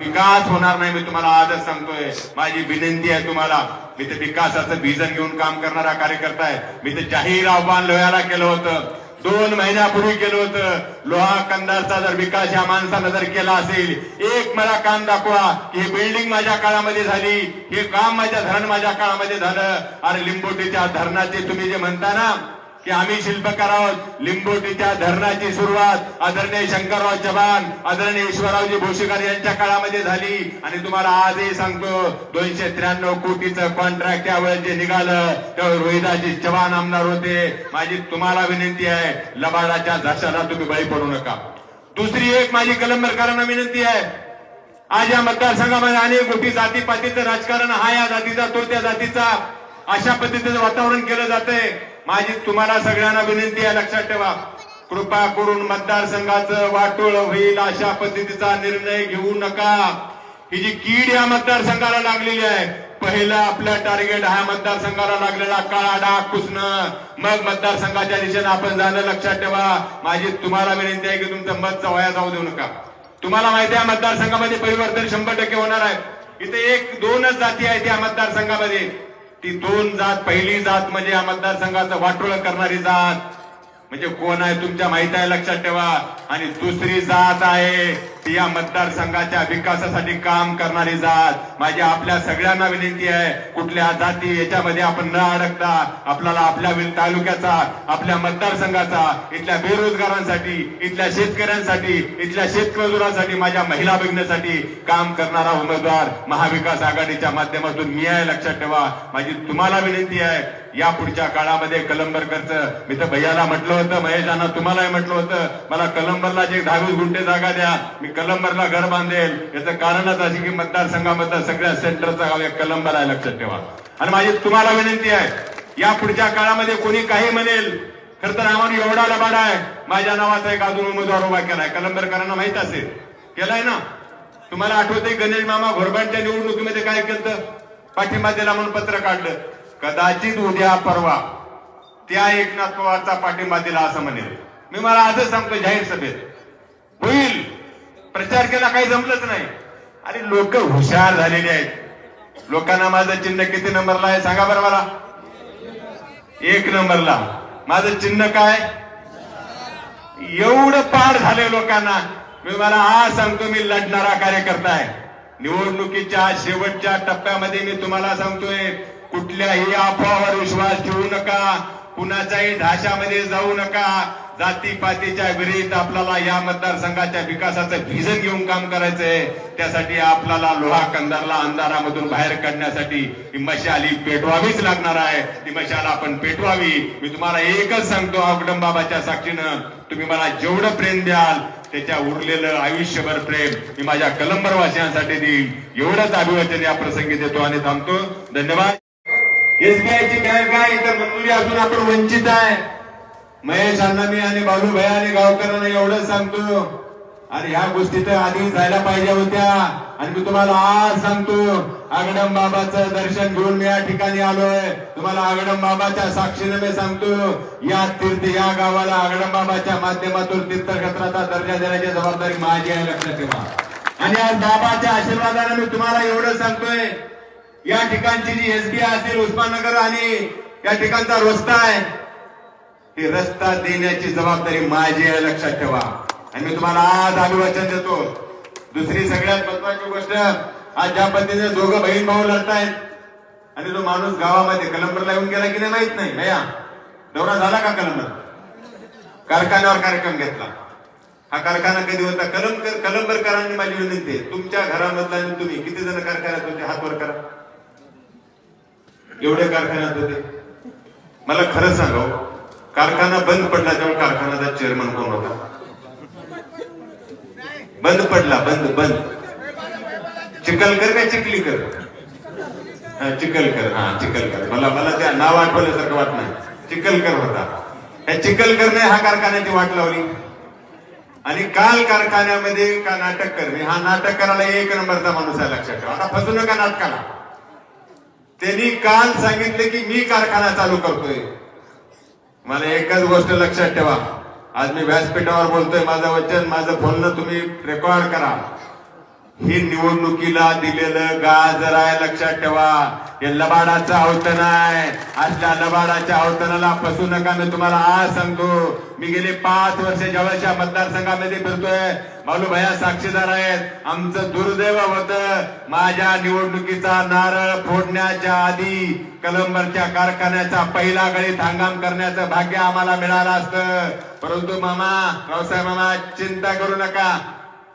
विकास होणार नाही मी तुम्हाला आजच सांगतोय. माझी विनंती आहे तुम्हाला. मी ते विकासाचं भिजन घेऊन काम करणारा कार्यकर्ता आहे. मी ते जाहीर आव्हान लोह्याला केलं होतं. दोन महिन्यापूर्वी केलं होतं. लोहा कंदारचा जर विकास या माणसानं जर केला असेल एक मला काम दाखवा की ही बिल्डिंग माझ्या काळामध्ये झाली हे काम माझ्या धरण माझ्या काळामध्ये झालं. अरे लिंबोटीच्या धरणाचे तुम्ही जे म्हणता ना की आम्ही शिल्पकार आहोत लिंबोटीच्या धरणाची सुरुवात आदरणीय शंकरराव चव्हाण आदरणीय ईश्वररावजी भोशीकर यांच्या काळामध्ये झाली. आणि तुम्हाला आजही सांगतो दोनशे त्र्याण्णव कोटीचं कॉन्ट्रॅक्ट त्यावेळेस जे निघालं त्यावेळी रोहिदाजी चव्हाण आमदार होते. माझी तुम्हाला विनंती आहे लबाडाच्या झाशाला तुम्ही बळी पडू नका. दुसरी एक माझी कलंबरकरांना विनंती आहे. आज या मतदारसंघामध्ये अनेक गोष्टी जातीपातीचं राजकारण हा या जातीचा तो त्या जातीचा अशा पद्धतीचं वातावरण केलं जातंय. माझी तुम्हाला सगळ्यांना विनंती आहे लक्षात ठेवा. कृपा करून मतदारसंघाचं वाटोळ होईल अशा पद्धतीचा निर्णय घेऊ नका. ही जी कीड या मतदारसंघाला लागलेली आहे पहिला आपला टार्गेट हा मतदारसंघाला लागलेला काळा डाग पुसणं. मग मतदारसंघाच्या दिशेने आपण जाणं लक्षात ठेवा. माझी तुम्हाला विनंती आहे की तुमचं मत वाया जाऊ देऊ नका. तुम्हाला माहिती आहे मतदारसंघामध्ये परिवर्तन शंभर टक्के होणार आहे. इथे एक दोनच जाती आहेत या मतदारसंघामध्ये. ती दोन जात पहिली जात म्हणजे या मतदारसंघाचं वाटोळ करणारी जात. म्हणजे कोण आहे तुमच्या माहिती आहे लक्षात ठेवा. आणि दुसरी जात आहे ती या मतदारसंघाच्या विकासासाठी काम करणारी जात. माझी आपल्या सगळ्यांना विनंती आहे कुठल्या जाती याच्यामध्ये आपण न अडकता आपल्याला आपल्या तालुक्याचा आपल्या मतदारसंघाचा इथल्या बेरोजगारांसाठी इथल्या शेतकऱ्यांसाठी इथल्या शेतमजुरांसाठी माझ्या महिला भगिनीसाठी काम करणारा उमेदवार महाविकास आघाडीच्या माध्यमातून मी आहे लक्षात ठेवा. माझी तुम्हाला विनंती आहे या पुढच्या काळामध्ये कलंबरकरचं मी तर भैयाला म्हटलं होतं महेशांना तुम्हालाही म्हटलं होतं मला कलंबरला जे दहावीस गुंठे जागा द्या मी कलंबरला घर बांधेल. याचं कारणच असे की मतदारसंघामधलं सगळ्या सेंटरचं गाव या कलंबर आहे लक्षात ठेवा. आणि माझी तुम्हाला विनंती आहे या पुढच्या काळामध्ये कोणी काही म्हणेल खर तर आम्हाला एवढा लबाड आहे. माझ्या नावाचा एक अजून उमेदवार उभा केलाय. कलंबरकरांना माहीत असेल. केलाय ना? तुम्हाला आठवते गणेश मामा घोरबांच्या निवडणुकीमध्ये काय केलं पाठिंबा दिला म्हणून पत्र काढलं. कदाचित उद्या परवा त्या एकनाथ पवारचा पाठिंबा दिला असं म्हणेल. मी मला आजच सांगतो जाहीर सभेत. होईल. प्रचार केला काही जमलंच नाही. अरे लोक हुशार झालेले आहेत. लोकांना माझं चिन्ह किती नंबरला आहे सांगा बरं मला. एक नंबरला. माझं चिन्ह काय? एवढं पार झालंय लोकांना. मी मला आज सांगतो मी लढणारा कार्यकर्ता आहे. निवडणुकीच्या शेवटच्या टप्प्यामध्ये मी तुम्हाला सांगतोय कुठल्याही अफवावर विश्वास ठेवू नका. कुणाच्याही ढाशामध्ये जाऊ नका. जातीपातीच्या विरोधात आपल्याला या मतदारसंघाच्या विकासाचं व्हिजन घेऊन काम करायचंय. त्यासाठी आपल्याला लोहा कंदारला अंधारामधून बाहेर काढण्यासाठी ही मशाली पेटवावीच लागणार आहे. ती मशाला आपण पेटवावी. मी तुम्हाला एकच सांगतो अवकडम बाबाच्या साक्षीनं. तुम्ही मला जेवढं प्रेम द्याल त्याच्या उरलेलं आयुष्यभर प्रेम मी माझ्या कलंबरवासियांसाठी देईल एवढंच अभिवाचन या प्रसंगी देतो आणि थांबतो. धन्यवाद. एसबीआयची बँक आहे इथं मंजुरी असून आपण वंचित आहे. महेश अण्णामी आणि बालूभाई आणि गावकरांना एवढंच सांगतो. आणि ह्या गोष्टी तर आधी जायला पाहिजे होत्या. आणि मी तुम्हाला आज सांगतो आगडम बाबाचं दर्शन घेऊन मी या ठिकाणी आलोय. तुम्हाला आगडम बाबाच्या साक्षीने मी सांगतो या तीर्थ या गावाला आगडम बाबाच्या माध्यमातून तीर्थक्षेत्राचा दर्जा देण्याची जबाबदारी माझी आहे लक्षात ठेवा. आणि आज बाबाच्या आशीर्वादाने मी तुम्हाला एवढं सांगतोय या ठिकाणची जी एसबीआय असेल उस्माननगर आणि या ठिकाणचा रस्ता आहे. हे रस्ता देण्याची जबाबदारी माझी आहे लक्षात ठेवा. आणि मी तुम्हाला आज अभिवाचन देतो. दुसरी सगळ्यात महत्वाची गोष्ट आज ज्या पद्धतीने दोघं बहीण भाऊ लढतायत आणि तो माणूस गावामध्ये कलंबरला येऊन गेला की नाही माहीत नाही. भया दौरा झाला का कलंबर? कारखान्यावर कार्यक्रम घेतला. हा कारखाना कधी होता? कलंबर कलंबरकरांनी माझी विनंती आहे. तुमच्या घरामधला तुम्ही किती जण कारखान्यात होते? हात वर करा. एवढे कारखान्यात होते? मला खरं सांगा हो, कारखाना बंद पडला त्यामुळे कारखान्याचा चेअरमन कोण होता? बंद पडला बंद बंद. चिखलकर काय चिखलीकर? हा, चिखलकर हा चिखलकर. मला मला त्या नाव आठवल्यासारखं वाट नाही. चिखलकर होता. त्या चिखलकरने हा कारखान्याची वाट लावली. आणि काल कारखान्यामध्ये का नाटक करणे हा नाटक करायला एक नंबरचा माणूस आहे लक्षात ठेवा. आता फसू नका नाटकाला. त्यांनी काल सांगितले की मी कारखाना चालू करतोय. मला एकच गोष्ट लक्षात ठेवा. आज मी व्यासपीठावर बोलतोय माझं वचन माझं बोलणं तुम्ही रेकॉर्ड करा. हे निवडणुकीला दिलेलं गाजर आहे लक्षात ठेवा. हे लबाडाचं आवतन आहे. असल्या लबाडाच्या आवतनाला फसू नका मी तुम्हाला आज सांगतो. मी गेले पाच वर्ष जवळच्या मतदारसंघामध्ये फिरतोय. मालू भया साक्षीदार आहेत. आमचं दुर्दैव होत. माझ्या निवडणुकीचा नारळ फोडण्याच्या आधी कलंबरच्या कारखान्याचा पहिला गळीत हंगाम करण्याचं भाग्य आम्हाला मिळालं असतं. परंतु मामा रावसाहेब मामा चिंता करू नका.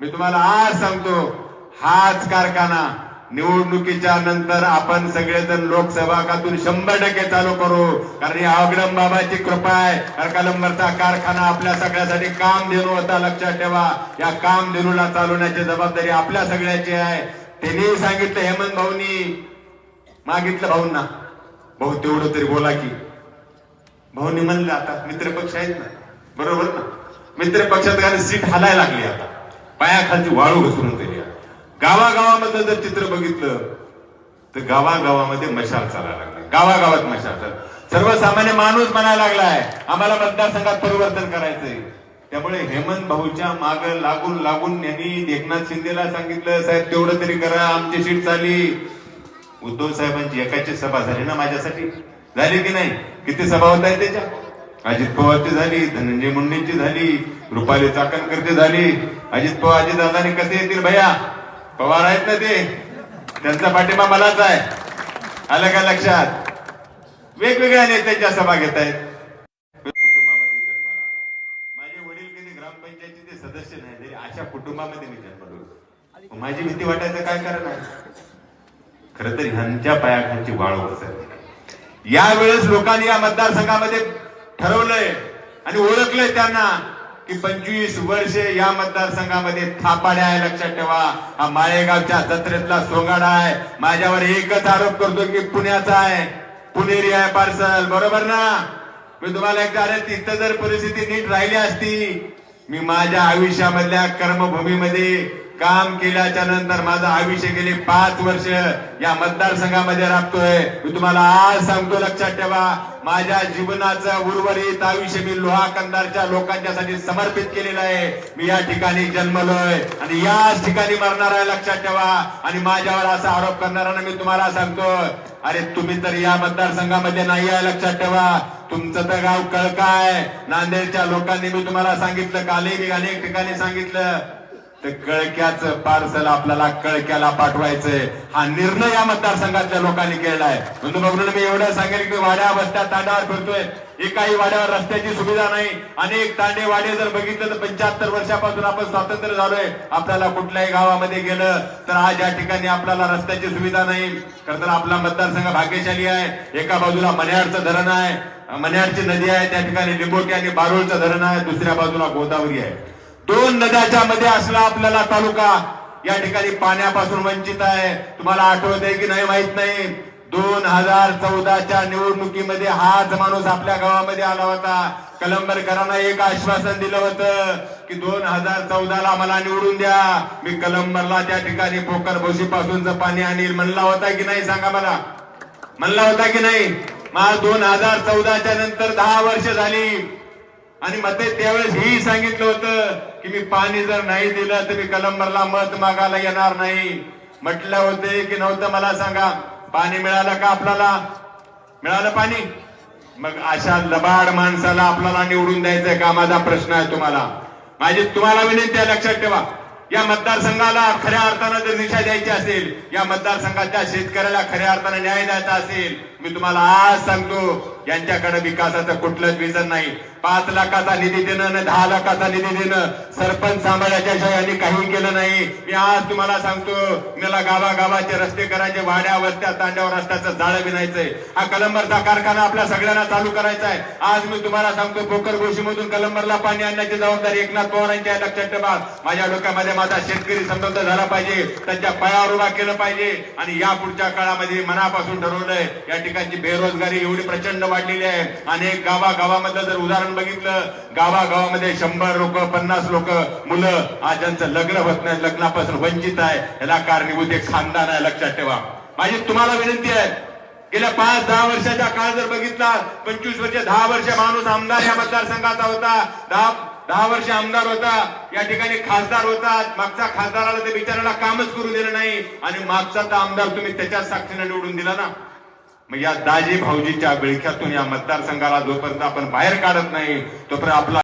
मी तुम्हाला आज सांगतो. हाच कारखाना. निवडणुकीच्या नंतर आपण सगळेजण लोकसभागातून शंभर टक्के चालू करू. कारण या अग्रम बाबाची कृपा आहे. कारण कलंबरचा कारखाना आपल्या सगळ्यासाठी काम देणू होता लक्षात ठेवा. या काम देणूला चालवण्याची जबाबदारी आपल्या सगळ्याची आहे. त्यांनी सांगितलं हेमंत भाऊनी मागितलं भाऊंना. भाऊ तेवढं तरी बोला की. भाऊनी म्हणलं आता मित्रपक्ष आहेत ना. बरोबर ना? मित्रपक्षात कारण सीट हलायला लागली आता. पायाखालची वाळू घसरून तरी. गावागावामधलं जर चित्र बघितलं तर गावागावामध्ये मशाल चालायला लागला. गावागावात मशाल चाल. सर्वसामान्य माणूस म्हणायला लागलाय आम्हाला मतदारसंघात परिवर्तन करायचंय. त्यामुळे हेमंत भाऊच्या माग लागून लागून यांनी एकनाथ शिंदेला सांगितलं साहेब तेवढं तरी करा आमची सीट चाली. उद्धव साहेबांची एकाची सभा झाली ना माझ्यासाठी? झाली की नाही? किती सभा होत आहेत त्याच्या? अजित पवारची झाली धनंजय मुंडेंची झाली रुपाली चाकणकरची झाली. अजित पवार अजित दादाने कसे येतील भैया? पवार आहेत ना ते? त्यांचा पाठिंबा मलाच आहे. आलं का लक्षात? वेगवेगळ्या नेत्यांच्या सभा घेत आहेत. कुटुंबामध्ये जन्माला माझे वडील कधी ग्रामपंचायतीचे सदस्य नाही तरी अशा कुटुंबामध्ये मी जन्मलो माझी भीती वाटायचं काय कारण आहे खर तर ह्यांच्या पयाखांची वाळ बसत यावेळेस लोकांनी या मतदारसंघामध्ये ठरवलंय आणि ओळखलंय त्यांना. की पंचवीस वर्षे या मतदारसंघामध्ये थापाड्या आहे लक्षात ठेवा. हा माळेगावच्या जत्रेतला सोंगाडा आहे. माझ्यावर एकच आरोप करतो की पुण्याचा आहे. पुणेरी आहे पार्सल बरोबर ना? मी तुम्हाला एकदा अरे तिथं जर परिस्थिती नीट राहिली असती मी माझ्या आयुष्यामधल्या कर्मभूमीमध्ये काम केल्याच्यानंतर माझं आयुष्य गेले पाच वर्ष. या मतदारसंघामध्ये राबतोय. मी तुम्हाला आज सांगतो लक्षात ठेवा. माझ्या जीवनाचं उर्वरित आयुष्य मी लोहा कंदारच्या लोकांच्यासाठी समर्पित केलेलं आहे. मी या ठिकाणी जन्मलोय आणि याच ठिकाणी मरणार आहे लक्षात ठेवा. आणि माझ्यावर असा आरोप करणाऱ्यांना मी तुम्हाला सांगतो अरे तुम्ही तर या मतदारसंघामध्ये नाही आहे लक्षात ठेवा. तुमचं तर गाव कळका आहे नांदेडच्या लोकांनी मी तुम्हाला सांगितलं कालही मी अनेक ठिकाणी सांगितलं. तर कळक्याचं पार्सल आपल्याला कळक्याला पाठवायचंय. हा निर्णय या मतदारसंघातल्या लोकांनी केलाय. म्हणून बघून मी एवढं सांगेल की वाड्या वस्त्या तांड्यावर फिरतोय. एकाही वाड्यावर रस्त्याची सुविधा नाही. अनेक तांडे वाडे जर बघितलं तर पंच्याहत्तर वर्षापासून आपण स्वातंत्र्य झालोय. आपल्याला कुठल्याही गावामध्ये गेलं तर आज या ठिकाणी आपल्याला रस्त्याची सुविधा नाही. खरं तर आपला मतदारसंघ भाग्यशाली आहे. एका बाजूला मन्याडचं धरण आहे. मन्याडची नदी आहे. त्या ठिकाणी लिंबोटी आणि बारुळचं धरण आहे. दुसऱ्या बाजूला गोदावरी आहे. दोन नद्याच्या मध्ये असला आपल्याला तालुका या ठिकाणी पाण्यापासून वंचित आहे. तुम्हाला आठवत आहे की नाही माहीत नाही. दोन हजार चौदाच्या निवडणुकीमध्ये हाच माणूस आपल्या गावामध्ये आला होता. कलंबरकरांना एक आश्वासन दिलं होतं की दोन हजार चौदाला मला निवडून द्या. मी कलंबरला त्या ठिकाणी पोकर भोशी पासूनच पाणी आणील. म्हणला होता की नाही सांगा मला? म्हणला होता की नाही? मला दोन हजार चौदाच्या नंतर दहा वर्ष झाली. आणि मध्ये त्यावेळेस ही सांगितलं होतं की मी पाणी जर नाही दिलं तर मी कलंबरला मत मागायला येणार नाही. म्हटलं होते की नव्हतं मला सांगा. पाणी मिळालं का आपल्याला? मिळालं पाणी. मग अशा लबाड माणसाला आपल्याला निवडून द्यायचंय का? माझा प्रश्न आहे तुम्हाला. माझी तुम्हाला विनंती आहे लक्षात ठेवा. या मतदारसंघाला खऱ्या अर्थानं जर दिशा द्यायची असेल या मतदारसंघाच्या शेतकऱ्याला खऱ्या अर्थानं न्याय द्यायचा असेल मी तुम्हाला आज सांगतो यांच्याकडे विकासाचं कुठलंच विजन नाही. पाच लाखाचा निधी देणं आणि दहा लाखाचा निधी देणं सरपंच सांभाळण्याच्या यांनी काही केलं नाही. मी आज तुम्हाला सांगतो मला गावागावाचे रस्ते करायचे वाड्या वस्त्या तांड्यावर रस्त्याचं जाळं बिनायचंय हा कलंबरचा कारखाना आपल्या सगळ्यांना चालू करायचा आहे आज मी तुम्हाला सांगतो पोकर गोशीमधून कलंबरला पाणी आणण्याची जबाबदारी एकनाथ पवारांची आहे लक्षात ठेवा. माझ्या डोक्यामध्ये माझा शेतकरी समृद्ध झाला पाहिजे. त्यांच्या पायावर उभा केलं पाहिजे. आणि या पुढच्या काळामध्ये मनापासून ठरवलंय या ठिकाणची बेरोजगारी एवढी प्रचंड वाढलेली आहे. अनेक गावागावामधलं जर उदाहरण बघितलं गावागावामध्ये शंभर लोक पन्नास लोक मुलं आज ज्यांचं लग्न होत नाही लग्नापासून वंचित आहे. याला कारणीभूत एक खानदान आहे लक्षात ठेवा. माझी तुम्हाला विनंती आहे गेल्या पाच दहा वर्षाच्या काळ जर बघितला पंचवीस वर्ष दहा वर्ष माणूस आमदार या मतदारसंघाचा होता. दहा दहा वर्ष आमदार होता. या ठिकाणी खासदार होता. मागचा खासदाराला ते बिचाराला कामच करू दिलं नाही. आणि मागचा तर आमदार तुम्ही त्याच्याच साक्षीने निवडून दिला ना. मग या दाजी भाऊजीच्या विळख्यातून या मतदारसंघाला जोपर्यंत आपण बाहेर काढत नाही तोपर्यंत आपला